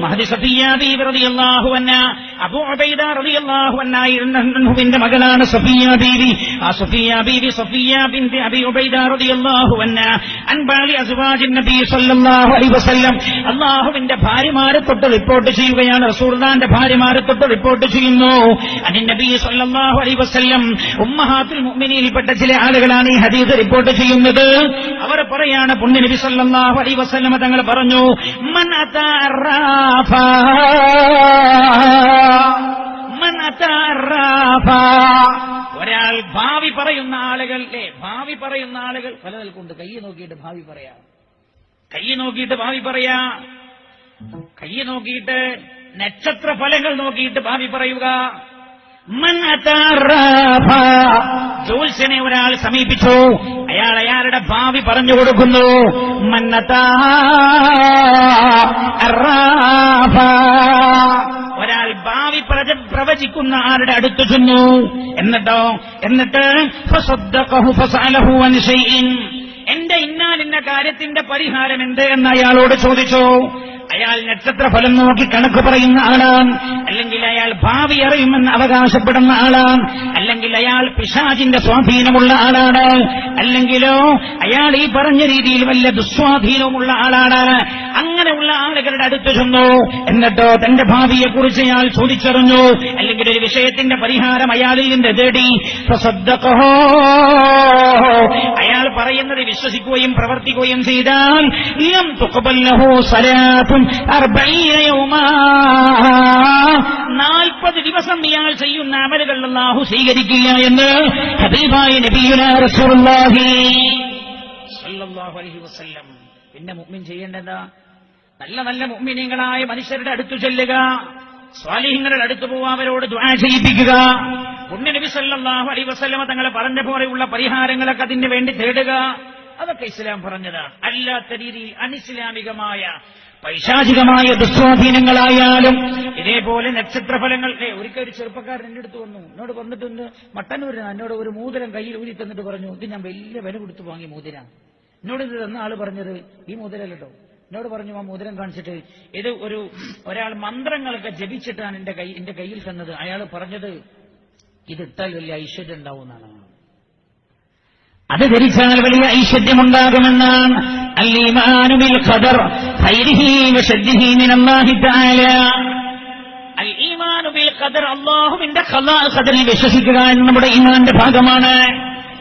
മഹദി സഫിയ ബീവി റളിയല്ലാഹു അൻഹ അബൂ ഉബൈദ റളിയല്ലാഹു അൻഹുവിന്റെ മകളാണ് സഫിയ ബീവി. ആ സഫിയ ബീവി സഫിയ ബിന്റെ അബി ഉബൈദ റളിയല്ലാഹു അൻഹ. അൻബാലി അസ്വാജിൻ നബി സല്ലല്ലാഹു അലൈഹി വസല്ലം. അല്ലാഹുവിന്റെ ഭാര്യമാരെ തൊട്ട് റിപ്പോർട്ട് ചെയ്യുകയാണ്. റസൂർദാന്റെ ഭാര്യമാരെ തൊട്ട് റിപ്പോർട്ട് ചെയ്യുന്നു. അനി നബി സല്ലല്ലാഹു അലൈഹി വസല്ലം ഉമ്മഹാത്തുൽ മുഅ്മിനീനിൽപ്പെട്ട ചില ആളുകളാണ് ഈ ഹദീസ് റിപ്പോർട്ട് ചെയ്യുന്നത്. അവർ പറയാണ് പുണ്യ നബി സല്ലല്ലാഹു അലൈഹി വസല്ലം തങ്ങൾ പറഞ്ഞു മൻ ഒരാൾ ഭാവി പറയുന്ന ആളുകൾ അല്ലേ ഭാവി പറയുന്ന ആളുകൾ പല നിൽക്കുന്നുണ്ട് കൈ നോക്കിയിട്ട് ഭാവി പറയാ. കൈ നോക്കിയിട്ട് ഭാവി പറയാ. കൈ നോക്കിയിട്ട് നക്ഷത്ര ഫലങ്ങൾ നോക്കിയിട്ട് ഭാവി പറയുക. ജോത്സ്യനെ. ഒരാൾ സമീപിച്ചു. അയാൾ അയാളുടെ ഭാവി പറഞ്ഞു കൊടുക്കുന്നു. മന്നത്താ പ്രവചിക്കുന്ന ആരുടെ അടുത്ത് ചെന്നു? എന്നിട്ടോ? എന്നിട്ട്. എന്റെ ഇന്നാലിന്ന കാര്യത്തിന്റെ പരിഹാരം എന്ത് എന്ന് അയാളോട് ചോദിച്ചു? അയാൾ നക്ഷത്രഫലം നോക്കി കണക്ക് പറയുന്ന ആളാണ്. അല്ലെങ്കിൽ അയാൾ ഭാവി അറിയുമെന്ന് അവകാശപ്പെടുന്ന ആളാണ്. അല്ലെങ്കിൽ അയാൾ പിശാചിന്റെ സ്വാധീനമുള്ള ആളാണ്. അല്ലെങ്കിലോ അയാൾ ഈ പറഞ്ഞ രീതിയിൽ വല്ല ദുസ്വാധീനവുമുള്ള ആളാണ്. അങ്ങനെയുള്ള ആളുകളുടെ അടുത്ത് ചെന്നു. എന്നിട്ടോ തന്റെ ഭാവിയെക്കുറിച്ച് അയാൾ ചോദിച്ചറിഞ്ഞു. അല്ലെങ്കിൽ ഒരു വിഷയത്തിന്റെ പരിഹാരം അയാളിൽ നിന്ന് തേടി. അയാൾ പറയുന്നത് വിശ്വസിക്കുകയും പ്രവർത്തിക്കുകയും ചെയ്താൽ നാൽപ്പത് ദിവസം ഇയാൾ ചെയ്യുന്ന അമലുകൾ അല്ലാഹു സ്വീകരിക്കുക എന്ന് റസൂലുള്ളാഹി അലൈഹി വസല്ലം. പിന്നെ മുഅ്മിൻ ചെയ്യേണ്ടതാ? നല്ല നല്ല മുഅ്മിനീങ്ങളായ മനുഷ്യരുടെ അടുത്തു ചെല്ലുക. സ്വാലിഹ്യങ്ങളുടെ അടുത്ത് പോവാ അവരോട് ദുആ ചെയ്യിപ്പിക്കുക. പുണ്യനബി നബി സല്ലല്ലാഹു അലൈഹി വസല്ലമ തങ്ങളെ പറഞ്ഞ പോലെയുള്ള പരിഹാരങ്ങളൊക്കെ അതിന് വേണ്ടി തേടുക. അതൊക്കെ ഇസ്ലാം പറഞ്ഞതാണ്. അല്ലാത്ത രീതിയിൽ അനിസ്ലാമികമായ പൈശാചികമായ ദുസ്വാധീനങ്ങളായാലും ഇതേപോലെ നക്ഷത്രഫലങ്ങൾ ഒരിക്കൽ ഒരു ചെറുപ്പക്കാരൻ എന്റെ അടുത്ത് വന്നു. എന്നോട് വന്നിട്ടുണ്ട് മട്ടന്നൂരിന് എന്നോട് ഒരു മോതിരം കയ്യിൽ ഊരി തന്നിട്ട് പറഞ്ഞു ഇത് ഞാൻ വലിയ വില കൊടുത്തു വാങ്ങി മോതിരാണ് എന്നോട് ഇത് തന്ന ആൾ പറഞ്ഞത് ഈ മൂതിരല്ലോ എന്നോട് പറഞ്ഞു ആ മോതിരം കാണിച്ചിട്ട് ഇത് ഒരു ഒരാൾ മന്ത്രങ്ങളൊക്കെ ജപിച്ചിട്ടാണ് എന്റെ കൈ എന്റെ കയ്യിൽ തന്നത് അയാൾ പറഞ്ഞത് ഇത് ഇട്ടാൽ വലിയ ഐശ്വര്യം ഉണ്ടാവുമെന്നാണ് അത് ധരിച്ചാൽ വലിയ ഐശ്വര്യമുണ്ടാകുമെന്നാണ് അൽ-ഈമാനു ഖദർ. അള്ളാഹുവിന്റെ ഖദറിൽ വിശ്വസിക്കുക എന്ന് നമ്മുടെ ഈമാന്റെ ഭാഗമാണ്.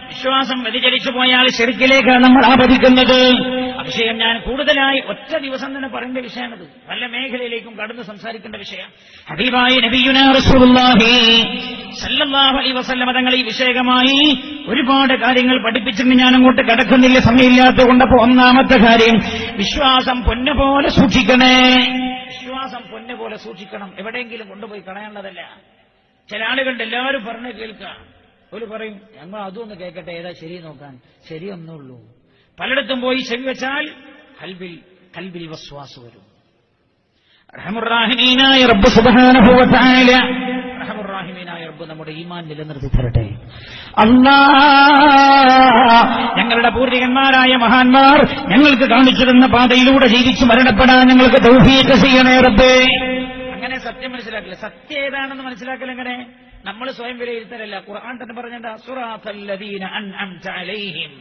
വിശ്വാസം വ്യതിചരിച്ചു പോയാൽ ശരിക്കിലേക്കാണ് നമ്മൾ ആപതിക്കുന്നത്. വിഷയം ഞാൻ കൂടുതലായി ഒറ്റ ദിവസം തന്നെ പറയേണ്ട വിഷയമാണത്. പല മേഖലയിലേക്കും കടന്ന് സംസാരിക്കേണ്ട വിഷയം. ഹബീബായി നബിയുന റസൂലുള്ളാഹി അലൈഹി തങ്ങൾ ഈ വിഷയകമായി ഒരുപാട് കാര്യങ്ങൾ പഠിപ്പിച്ചിട്ട് ഞാൻ അങ്ങോട്ട് കിടക്കുന്നില്ല സമയമില്ലാത്തതുകൊണ്ട് കൊണ്ടപ്പോ ഒന്നാമത്തെ കാര്യം വിശ്വാസം പൊന്നുപോലെ സൂക്ഷിക്കണേ. വിശ്വാസം പൊന്നുപോലെ സൂക്ഷിക്കണം. എവിടെയെങ്കിലും കൊണ്ടുപോയി കളയാനുള്ളതല്ല ചില ആളുകളുടെ എല്ലാവരും പറഞ്ഞു കേൾക്കാം. ഒരു പറയും ഞങ്ങൾ അതൊന്ന് കേൾക്കട്ടെ ഏതാ ശരി നോക്കാൻ? ശരിയൊന്നുള്ളൂ. പലയിടത്തും പോയി ചെവി വെച്ചാൽ കൽബിൽ കൽബിൽ വസ്വാസ് വരും. റഹമുറാഹിമീനായ റബ്ബ് തആല റഹമുറാഹിമീനായ റബ്ബ് നമ്മുടെ ഈമാൻ നിലനിർത്തി തരട്ടെ അല്ലാ ഞങ്ങളുടെ പൂർവികന്മാരായ മഹാന്മാർ ഞങ്ങൾക്ക് കാണിച്ചു തന്ന പാതയിലൂടെ ജീവിച്ച് മരണപ്പെടാൻ ഞങ്ങൾക്ക് തൗഫീഖ് ചെയ്യണേ റബ്ബേ. അങ്ങനെ സത്യം മനസ്സിലാക്കില്ല. സത്യം ഏതാണെന്ന് മനസ്സിലാക്കൽ എങ്ങനെ? നമ്മൾ സ്വയം വിലയിരുത്തലല്ല. ഖുർആൻ തന്നെ പറഞ്ഞിട്ട് അസുറാത്തല്ലദീന അൻഅംത അലൈഹിം.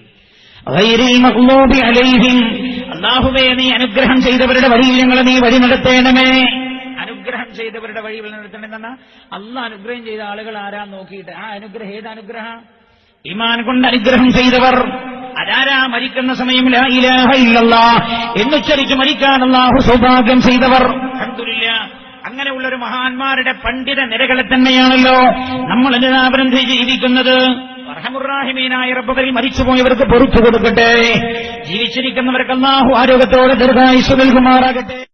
അല്ലാഹുവേ നീ അനുഗ്രഹം ചെയ്തവരുടെ വഴിയിൽ ഞങ്ങൾ നീ വഴി നടത്തേണമേ അനുഗ്രഹം ചെയ്തവരുടെ വഴി നടത്തണമെന്ന അല്ല അനുഗ്രഹം ചെയ്ത ആളുകൾ ആരാ നോക്കിയിട്ട്? ആ അനുഗ്രഹം ഏത് അനുഗ്രഹം? ഇമാൻ കൊണ്ട് അനുഗ്രഹം ചെയ്തവർ അതാരാ മരിക്കുന്ന സമയം? എന്നുച്ചരിച്ച് മരിക്കാൻ അല്ലാഹു സൗഭാഗ്യം ചെയ്തവർ. അൽഹംദുലില്ലാ. അങ്ങനെയുള്ള ഒരു മഹാന്മാരുടെ പണ്ഡിത നിരകളെ തന്നെയാണല്ലോ നമ്മൾ അനുദാപനം ചെയ്ത് ജീവിക്കുന്നത് റബ്ബുകളിൽ മരിച്ചുപോയവർക്ക് പൊറുത്തു കൊടുക്കട്ടെ. ജീവിച്ചിരിക്കുന്നവർക്ക് ആരോഗ്യത്തോടെ ദീർഘായുസ് നൽകുമാറാകട്ടെ.